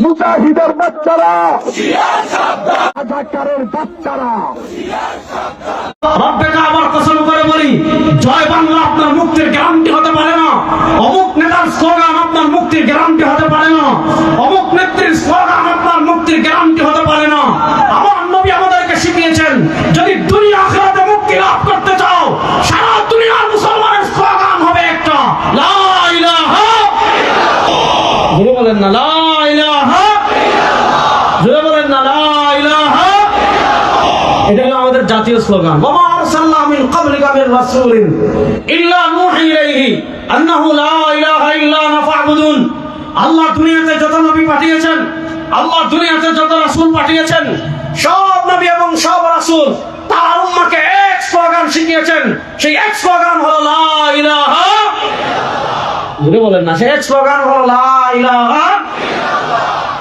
মুজাহিদের বাচ্চারা। রাজাকারের বাচ্চারা। রব্বে কাবার কসম করে বলি জয় বাংলা আপনার মুক্তির গ্যারান্টি হতে পারে না। অমুক নেতার স্লোগান আপনার মুক্তির গ্যারান্টি হতে পারে না। অমুক নেত্রীর স্লোগান আপনার মুক্তির গ্যারান্টি হতে পারে না আমার নবী আমাদেরকে শিখিয়েছেন যদি দুনিয়া আখেরাতে মুক্তি লাভ করতে চাও সারা দুনিয়ার মুসলমানের স্লোগান হবে একটা লা ইলাহা জোরে বলেন না লা ইলাহা জোরে বলেন না লা ইলাহা এটা হলো আমাদের জাতীয় স্লোগান আরসালনা মিন ক্বাবলিকা রাসূলিন ইল্লা নূহি ইলাইহি আন্নাহু লা ইলাহা ইল্লা আনা আল্লাহ দুনিয়াতে যত নবী পাঠিয়েছেন, আল্লাহ দুনিয়াতে যত রাসূল পাঠিয়েছেন, সব নবী এবং সব রাসূল তার উম্মাহকে এক স্লোগান শিখিয়েছেন। সেই এক স্লোগান হলো, লা ইলাহা বলেন না, সেই এক স্লোগান হলো, লা ইলাহা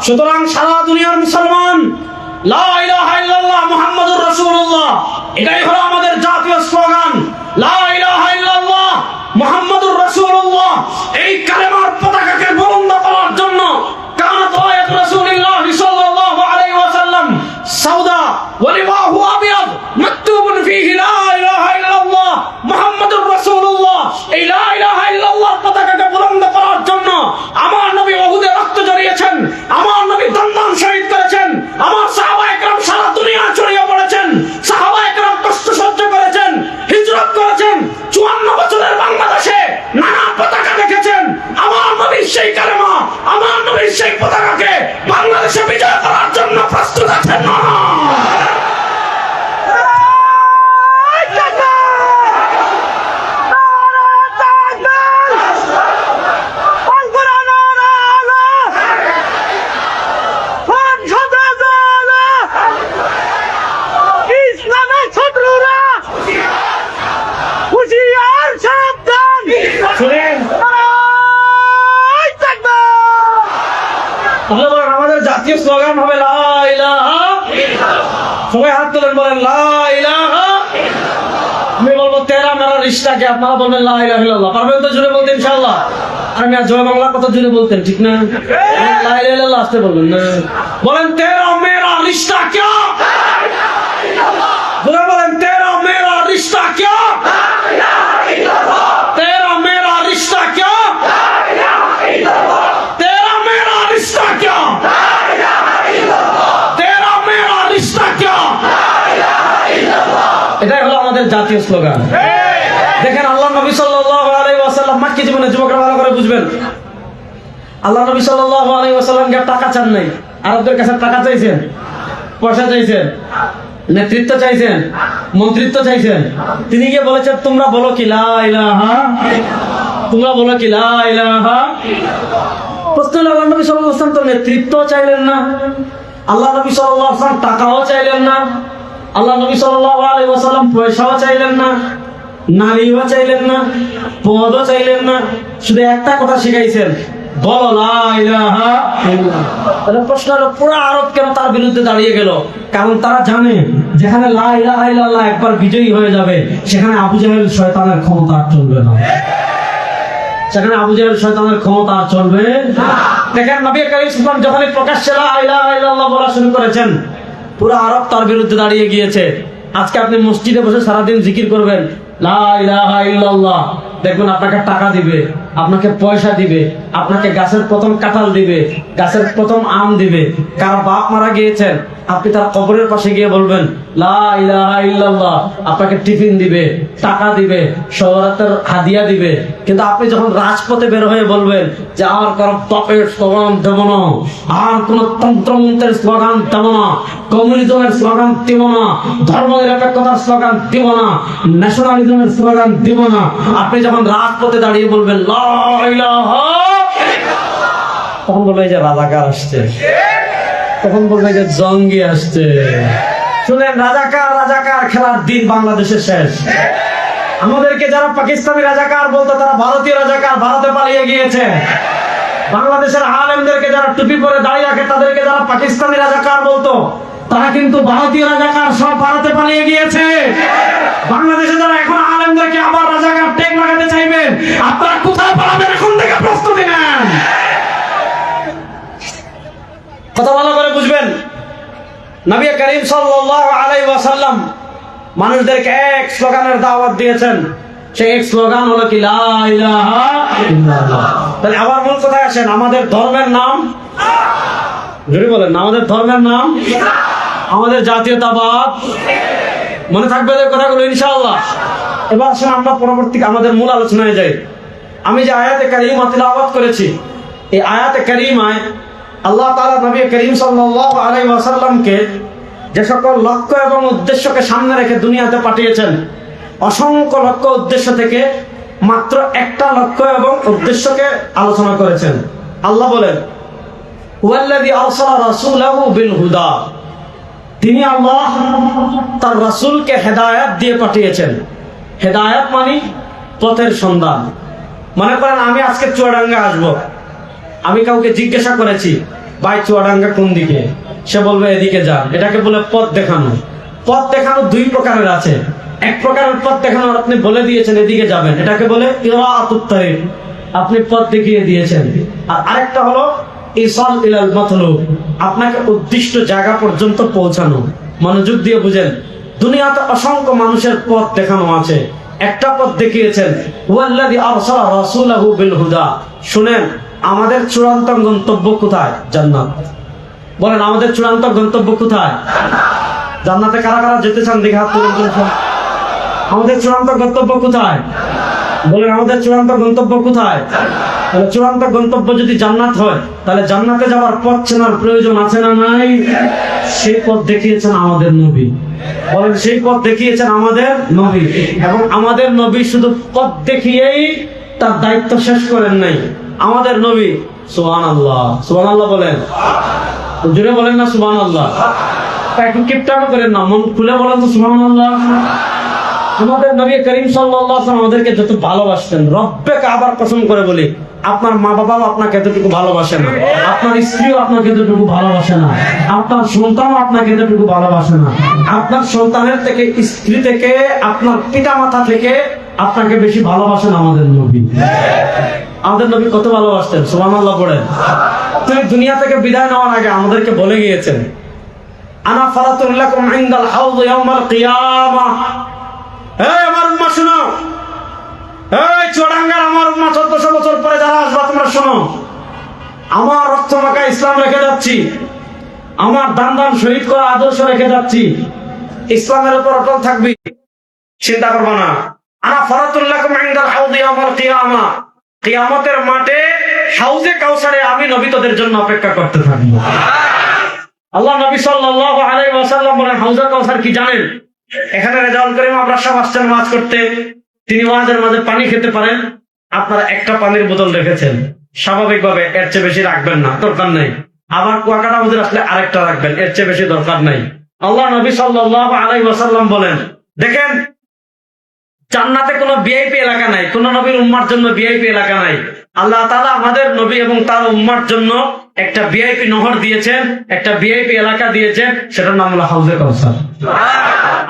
সুতরাং সারা দুনিয়ার মুসলমান, লা ইলাহা এটাই হলো আমাদের জাতীয় স্লোগান। লা আমি বলব, তেরা মেরা রিস্টাকে আপনারা বলবেন লাহ পারবেন তো জুড়ে বলতে ইনশাল্লাহ আর আমি জয় বাংলা কথা জুড়ে বলতেন, ঠিক না? লাইলা আসতে বলবেন না। বলেন, তেরা মেরা রিস্তা কে? বলেন, তেরা মেরা রিস্তা কে? জাতীয় স্লোগান। দেখেন, আল্লাহ নবী ওয়াসাল্লাম মাক্কি জীবনে যুবকরা ভালো করে বুঝবেন। আল্লাহ নবী ওয়াসাল্লামকে টাকা চান নাই? আরবদের কাছে টাকা চাইছেন? পয়সা চাইছেন? নেতৃত্ব চাইছেন? মন্ত্রিত্ব চাইছেন? তিনি গিয়ে বলেছেন, তোমরা বলো কি তোমরা বলো কি প্রশ্ন আল্লাহ নবী ওয়াসাল্লাম তো নেতৃত্ব চাইলেন না। আল্লাহ নবী আলাইহি টাকাও চাইলেন না। আল্লাহ নবী ওয়াসাল্লাম পয়সাও চাইলেন না, নারীও চাইলেন না, পদও চাইলেন না, শুধু একটা কথা শিখাইছেন, বলো তার বিরুদ্ধে দাঁড়িয়ে কারণ তারা যেখানে একবার বিজয়ী হয়ে যাবে, সেখানে শয়তানের ক্ষমতা চলবে না। সেখানে শয়তানের ক্ষমতা সাল্লাম প্রকাশ্যে লা বলা শুরু করেছেন পুরো আরব তার বিরুদ্ধে দাঁড়িয়ে গিয়েছে। আজকে আপনি মসজিদে বসে সারাদিন জিকির করবেন। দেখবেন আপনাকে টাকা দিবে, আপনাকে পয়সা দিবে, আপনাকে গাছের প্রথম কাঁঠাল দিবে, গাছের প্রথম আম দিবে। কারও বাপ মারা গিয়েছেন আপনি তার কবরের পাশে গিয়ে বলবেন আপনাকে টিফিন দিবে, টাকা দিবে সবরাতের হাদিয়া দিবে। কিন্তু আপনি যখন রাজপথে বের হয়ে বলবেন যে আর কারও বাপের স্লোগান দেব না আর কোন তন্ত্রমন্ত্রের স্লোগান দেব না, কমিউনিজমের স্লোগান দিব না ধর্ম নিরপেক্ষতার স্লোগান দিব না ন্যাশনালিজমের স্লোগান দিব না। আপনি যখন রাজপথে দাঁড়িয়ে বলবেন, লা তখন বলবে যে রাজাকার আসছে। তখন বলবে যে জঙ্গি আসছে। শুনেন, রাজাকার রাজাকার খেলার দিন বাংলাদেশে শেষ। আমাদেরকে যারা পাকিস্তানি রাজাকার বলতো, তারা ভারতীয় রাজাকার ভারতে পালিয়ে গিয়েছে। বাংলাদেশের আলেমদেরকে যারা টুপি পরে দাঁড়িয়ে রাখে, তাদেরকে যারা পাকিস্তানি রাজাকার বলতো, তারা কিন্তু ভারতীয় রাজাকার সব ভারতে পালিয়ে গিয়েছে। বাংলাদেশে যারা এখন আলেমদেরকে আবার রাজাকার টেক লাগাতে চাইবেন আপনারা কোথায় পালাবেন? এখন থেকে প্রস্তুতি নেন। কথা ভালো করে বুঝবেন। নবী করিম সাল্লাল্লাহু আলাইহি ওয়াসাল্লাম মানুষদেরকে এক স্লোগানের দাওয়াত দিয়েছেন। সেই এক স্লোগান হলো কি তাহলে আবার মূল কথায় আসেন? আমাদের ধর্মের নাম? যদি বলেন, আমাদের ধর্মের নাম? আমাদের জাতীয়তাবাদ? মনে থাকবে এদের কথাগুলো, ইনশাআল্লাহ। এবার আসেন আমরা পরবর্তী, আমাদের মূল আলোচনায় যাই। আমি যে আয়াতে কারিমা তিলাওয়াত করেছি, এই আয়াতে কারিমায় আল্লাহ তাআলা নবী করিম সাল্লাল্লাহু আলাই ওয়াসাল্লামকে যে সকল লক্ষ্য এবং উদ্দেশ্যকে সামনে রেখে দুনিয়াতে পাঠিয়েছেন, অসংখ্য লক্ষ্য উদ্দেশ্য থেকে মাত্র একটা লক্ষ্য এবং উদ্দেশ্যকে আলোচনা করেছেন। আল্লাহ বলেন হুদা তিনি আল্লাহ তার রাসূলকে হেদায়েত দিয়ে পাঠিয়েছেন। হেদায়েত মানে পথের সন্ধান। মনে করেন আমি আজকে চুয়াডাঙ্গা আসব। আমি কাউকে জিজ্ঞাসা করেছি, ভাই, চুয়াডাঙ্গা কোন দিকে? সে বলবে, এদিকে যান। এটাকে বলে পথ দেখানো। পথ দেখানো দুই প্রকারের আছে। এক প্রকারের পথ দেখানো আপনি বলে দিয়েছেন, এদিকে যাবেন। এটাকে বলে আপনি পথ দেখিয়ে দিয়েছেন। আর আরেকটা হলো ইসাল ইলাল মাতলুব। আপনাকে উদ্দিষ্ট জায়গা পর্যন্ত পৌঁছানো। মনোযোগ দিয়ে বুঝেন, দুনিয়াতে অসংখ্য মানুষের পথ দেখানো আছে। একটা পথ দেখিয়েছেন বিল হুদা। শুনেন আমাদের চূড়ান্ত গন্তব্য কোথায়? জান্নাত। বলেন, আমাদের চূড়ান্ত গন্তব্য কোথায়? জান্নাতে কারা কারা যেতে চান, দেখে হাত আমাদের চূড়ান্ত গন্তব্য কোথায়? বলেন, আমাদের চূড়ান্ত গন্তব্য কোথায়? তাহলে চূড়ান্ত গন্তব্য যদি জান্নাত হয়, তাহলে জান্নাতে যাওয়ার পথ চেনার প্রয়োজন আছে না নাই? সেই পথ দেখিয়েছেন আমাদের নবী। বলেন, সেই পথ দেখিয়েছেন আমাদের নবী। এবং আমাদের নবী শুধু পথ দেখিয়েই তার দায়িত্ব শেষ করেন নাই। আমাদের নবী সুবহান আল্লাহ সুবহান আল্লাহ বলেন জুড়ে বলেন না সুবহান আল্লাহ কিপটানো করেন না, মন খুলে বলেন তো সুবহান আল্লাহ আমাদের নবী করিম ওয়াসাল্লাম আমাদেরকে যত ভালোবাসতেন, রব্বে কাবার কসম করে বলি, আপনার মা বাবাও আপনাকে এতটুকু ভালোবাসে না। আপনার স্ত্রীও আপনাকে এতটুকু ভালোবাসে না। আপনার সন্তানও আপনাকে এতটুকু ভালোবাসে না। আপনার সন্তানের থেকে, স্ত্রী থেকে, আপনার পিতা মাতা থেকে আপনাকে বেশি ভালোবাসেন আমাদের নবী। আমাদের নবী কত ভালোবাসতেন, সুবহানাল্লাহ পড়েন। তিনি দুনিয়া থেকে বিদায় নেওয়ার আগে আমাদেরকে বলে গিয়েছেন, আনা ইয়াউমাল কিয়ামাহ এই আমার শোনো। এই চুয়াডাঙ্গার আমার বছর পরে যারা আসবা, তোমরা শোনো। আমার রক্ত মাখা ইসলাম রেখে যাচ্ছি। আমার দান দান শহীদ করা আদর্শ রেখে যাচ্ছি। ইসলামের উপর অটল থাকবি, চিন্তা করব না। কিয়ামতের মাঠে কাউসারে আমি নবী তোদের জন্য অপেক্ষা করতে আল্লাহ নবী বলেন, হাউজে কাউসার কি জানেন? এখানে আমরা সব আসছেন ওয়াজ করতে। তিনি ওয়াজের মাঝে পানি খেতে পারেন। আপনারা একটা পানির বোতল রেখেছেন। স্বাভাবিকভাবে এর চেয়ে বেশি রাখবেন না, দরকার নেই। আবার কুয়াকাটা মধ্যে আসলে আরেকটা রাখবেন, এর চেয়ে বেশি দরকার নাই। আল্লাহ নবী আলাইহি ওয়াসাল্লাম বলেন, দেখেন জান্নাতে কোনো ভিআইপি এলাকা নাই, কোন নবীর উম্মার জন্য ভিআইপি এলাকা নাই। আল্লাহ তাআলা আমাদের নবী এবং তার উম্মার জন্য একটা ভিআইপি নহর দিয়েছেন, একটা ভিআইপি এলাকা দিয়েছেন, সেটার নাম হলো হাউজে কাউসার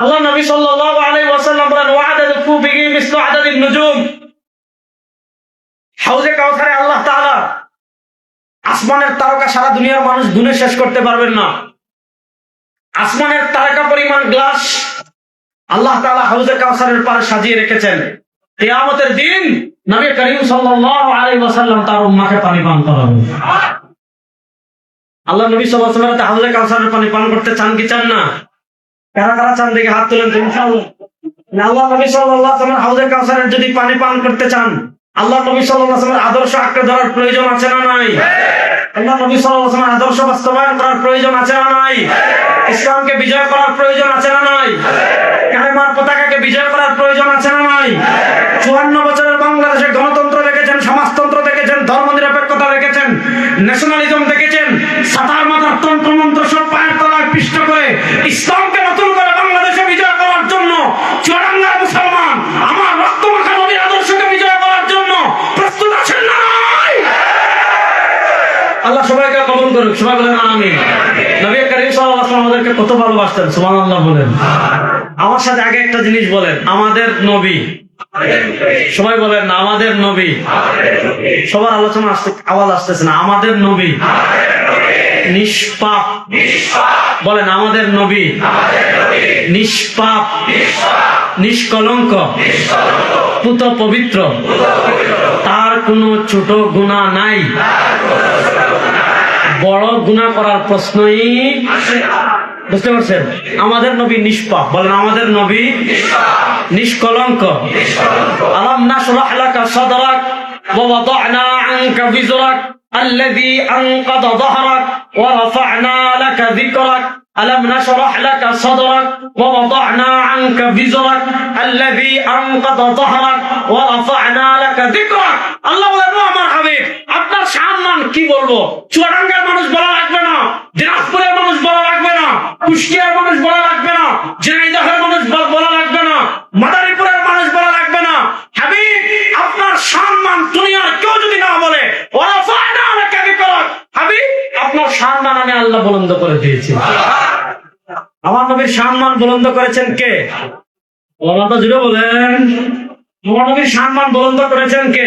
আল্লাহ নবী সাল্লাল্লাহু আলাইহি ওয়াসাল্লাম বলেন ওয়াদাদু বিহি মিসলু আদাদিন নুজুম। হাউজে কাউসারে আল্লাহ তাআলা আসমানের তারকা সারা দুনিয়ার মানুষ গুনে শেষ করতে পারবেন না। আসমানের তারকা পরিমাণ গ্লাস আল্লাহ তাআলা হাউজে কাউসারের পারে সাজিয়ে রেখেছেন। কিয়ামতের দিন নবী করিম সাল্লাল্লাহু আলাইহি ওয়াসাল্লাম তার উম্মাকে পানি পান করাবেন। আল্লাহ নবী ওয়াসাল্লাম হাউজে কাউসারের পানি পান করতে চান কি চান না? কারা কারা চান দেখে হাত তুলেন আল্লাহ নবী আলাইহি হাউজে কাউসারের যদি পানি পান করতে চান, আল্লাহ নবী আলাইহি আদর্শ আঁকড়ে ধরার প্রয়োজন আছে না নাই? আল্লাহ নবী আলাইহি আদর্শ বাস্তবায়ন করার প্রয়োজন আছে না নাই? ইসলামকে বিজয় করার প্রয়োজন আছে না নাই? বিজয় করার প্রয়োজন আছে না নাই? চুয়ান্ন বছরের বাংলাদেশে গণতন্ত্র দেখেছেন, সমাজতন্ত্র দেখেছেন ধর্ম নিরপেক্ষতা দেখেছেন ন্যাশনালিজম দেখেছেন, সাতার মাথার তন্ত্রমন্ত্র সব পায়ের তলায় পিষ্ট করে ইসলামকে নতুন করে বাংলাদেশে বিজয় করার জন্য চুয়াডাঙ্গার মুসলমান, আমার রক্ত মাখা নবীর আদর্শকে বিজয় করার জন্য প্রস্তুত আছেন না আল্লাহ সবাইকে কবুল করুক, সবাই বলেন আমিন। নবী করিম সাল্লাল্লাহু আলাইহি ওয়াসাল্লাম আমাদেরকে কত ভালোবাসতেন, সুবহানাল্লাহ বলেন। আমার সাথে আগে একটা জিনিস বলেন, আমাদের নবী। সবাই বলেন, আমাদের নবী। সবার আলোচনা আসতে, আওয়াজ আসতেছে না, আমাদের নবী। নিষ্পাপ। বলেন, আমাদের নবী। নিষ্পাপ। নিষ্কলঙ্ক। পুত পবিত্র। তার কোনো ছোট গুণা নাই। বড় গুণা করার প্রশ্নই বুঝতে পারছেন আমাদের নবী নিষ্পাপ বলেন আমাদের নবী নিষ্কলঙ্ক আলাম নাশরাহ লাকা সাদরাক ওয়া ওয়াদা'না আনকা বিজরাক الذي أنقض ظهرك ورفعنا لك ذكرك ألم نشرح لك صدرك ووضعنا عنك وزرك الذي أنقض ظهرك ورفعنا لك ذكرك আল্লাহ বলেন "ও আমার হাবিব আপনার সম্মান কি বলবো চুয়াডাঙ্গার মানুষ বলা লাগবে না দিনাজপুরের মানুষ বলা লাগবে না কুষ্টিয়ার মানুষ বলা লাগবে না ঝিনাইদহের মানুষ বলা লাগবে না, মাদারীপুরের মানুষ বলা লাগবে না। হাবিব, আপনার সম্মান দুনিয়ার কেউ যদি না বলে ওরা ফায়না আমাকে হাবিব, আপনার সম্মান আমি আল্লাহ বুলন্দ করে দিয়েছি। আমার নবীর সম্মান বুলন্দ করেছেন কে? ওরা জুড়ে বলেন। আমার নবীর সম্মান বুলন্দ করেছেন কে?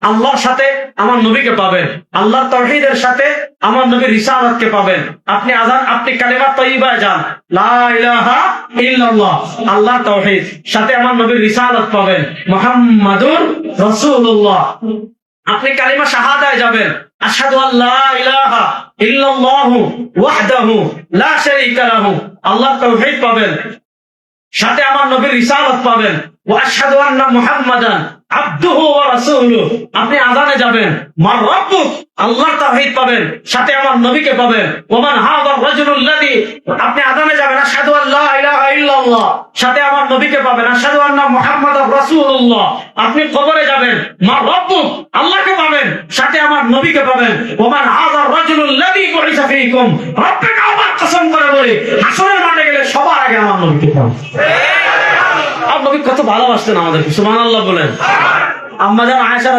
আল্লাহর সাথে আমার নবীকে পাবেন। আল্লাহর তৌহিদের সাথে আমার নবীর রিসালাতকে পাবেন। আপনি আজান, আপনি কালিমা তৈবায় যান। আল্লাহ তৌহিদ। সাথে আমার নবীর রিসালাত পাবেন। মুহাম্মাদুর রাসূলুল্লাহ। আপনি কালিমা শাহাদায় যাবেন। লা আল্লাহ পাবেন। সাথে আমার নবীর রিসালাত পাবেন। ওয়া আশহাদু আন্না মুহাম্মাদান। আপনি আযানে যাবেন। মার রাব্বুক আল্লাহ তাহিদ পাবেন, সাথে আমার নবীকে পাবেন। ওমান হাযার রাজুলুল্লাযী আপনি আল্লা সাথে আমার নবীকে পাবেন। আশহাদু আন্না মুহাম্মাদার রাসূলুল্লাহ। আপনি কবরে যাবেন। রাব্বুক আল্লাহকে পাবেন। সাথে আমার নবীকে পাবেন। ওমান রব্বিকা আমার কসম করে বলি হাসরের মাঠে গেলে সবার আগে আমার নবীকে পাবেন। আর নবী কত ভালোবাসতেন আমাদেরকে সুবহানাল্লাহ বলেন। আম্মা জান আয়েশা